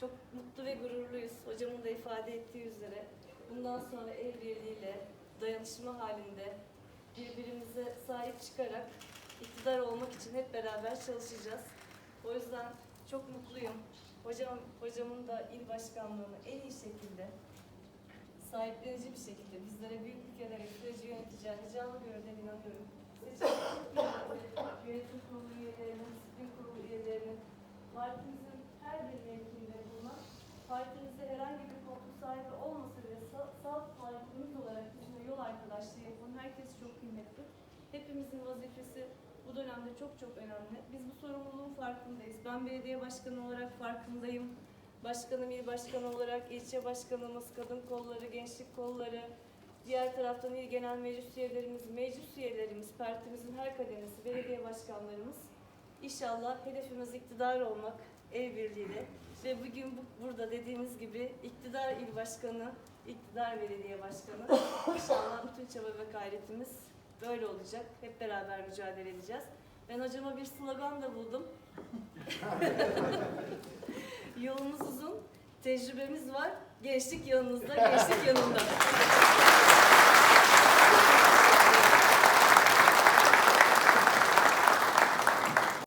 Çok mutlu ve gururluyuz. Hocamın da ifade ettiği üzere. Bundan sonra el birliğiyle, dayanışma halinde birbirimize sahip çıkarak iktidar olmak için hep beraber çalışacağız. O yüzden çok mutluyum. Hocam, hocamın da il başkanlığını en iyi şekilde, sahiplenici bir şekilde bizlere büyüklük ederek süreci yöneteceğine canlı gönülden inanıyorum. Seçim kıymetli. Hepimizin vazifesi bu dönemde çok çok önemli. Biz bu sorumluluğun farkındayız. Ben belediye başkanı olarak farkındayım. Başkanım, il başkanı olarak ilçe başkanımız, kadın kolları, gençlik kolları, diğer taraftan il genel meclis üyelerimiz, meclis üyelerimiz, partimizin her kademesi, belediye başkanlarımız. İnşallah hedefimiz iktidar olmak el birliğiyle ve bugün bu, burada dediğimiz gibi iktidar il başkanı, iktidar belediye başkanı. İnşallah bütün çaba ve gayretimiz böyle olacak. Hep beraber mücadele edeceğiz. Ben hocama bir slogan da buldum. Yolumuz uzun, tecrübemiz var, gençlik yanınızda, gençlik yanında.